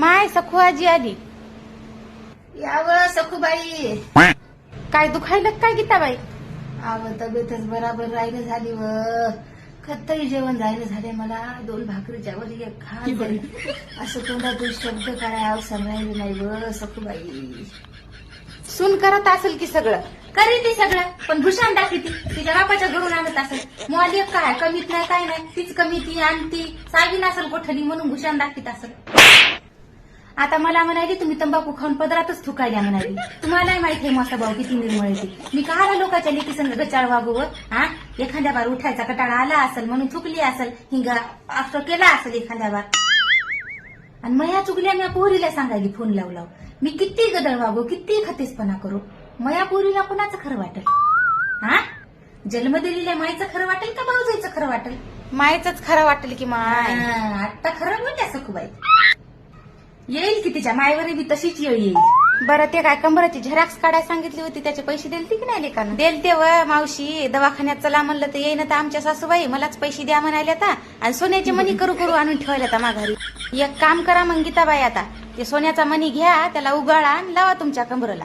माय सखू आजी आली. यावं सखूबाई. काय दुखायलं काय गीताबाई? आव तब्येतच बराबर राहिलं झाली व. खत्तही जेवण जायला झाले मला. दोन भाकरीच्या वर एक खा. असं तोंडातून शब्द काय अवसर राहिले नाही व सखूबाई. सून करत असेल की सगळं? करी ती सगळं पण भूषण दाखी ती तिच्या बापाच्या घरून आणत असेल. मुली एक काय? कमीत नाही काय नाही. तीच कमी ती आणती सावी नसेल कोठली म्हणून भूषण दाखीत असेल. आता मला म्हणाली तुम्ही तंबाखू खाऊन पदरातच थुकायला म्हणाली तुम्हालाही माहिती आहे माझा भाऊ किती निर्मळ येते मी कहाला लोकांच्या लेकी संग गचाळ वागू व? हा? एखाद्या बार उठायचा कटाळा आला असेल म्हणून थुकली असेल हिंगा असं केला असेल एखाद्या बार. आणि मया चुकल्या मी पोरीला सांगायली फोन लाव लाव. मी किती गदळ वागू किती खतेसपणा करू? मया पोरीला कोणाचं खरं वाटेल? हा? जन्म दिलेल्या माईचं खरं वाटेल का भाऊजाईचं खरं वाटेल? मायच खरं वाटेल की माय? आता खरं बोलल्या सखूबाई. येईल की तिच्या मायवरी बी तशीच येळ येईल. बरं ते काय कंबराची झेरॉक्स काढायला सांगितली होती त्याचे पैसे देलती की नाही लेकानं? देलते व मावशी दवाखान्यात चला म्हणलं तर येईन तर आमच्या सासूबाई मलाच पैसे द्या म्हणाले आता. आणि सोन्याची मनी करू करू आणून ठेवायला आता माघारी. एक काम करा मग गीताबाई आता ते सोन्याचा मनी घ्या त्याला उगाळा आणि लावा तुमच्या कंबरला.